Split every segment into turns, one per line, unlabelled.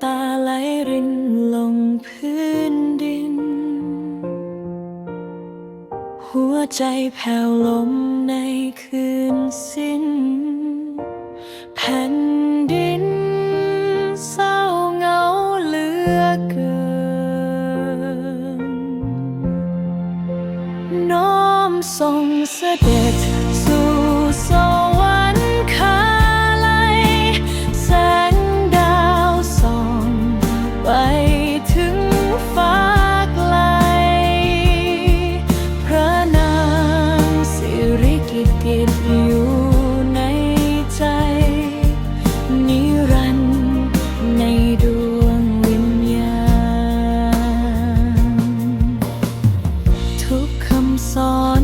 ำตาไหลรินลงพื้นดิน หัวใจแผ่วลมในคืนสิ้น แผ่นดินเศร้าเหงาเหลือเกิน น้อมส่งเสด็จ ผิดอยู่ในใจ นิรันดร์ในดวงวิญญาณ ทุกคำสอน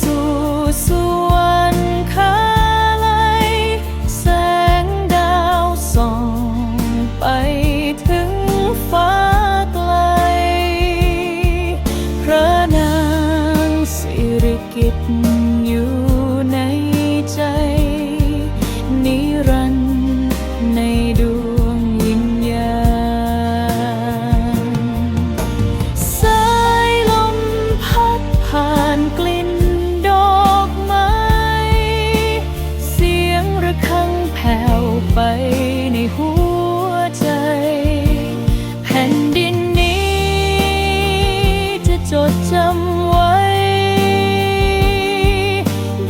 สู่สวรรคายแสงดาวส่องไปถึงฟ้าไกล พระนางสิริกิต จดจำไว้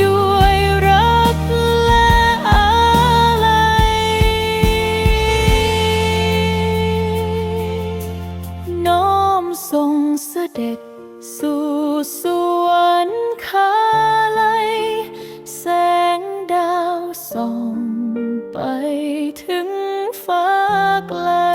ด้วยรักและอาลัยน้อมส่งเสด็จสู่สวรรคาลัยแสงดาวส่องไปถึงฟ้าไกล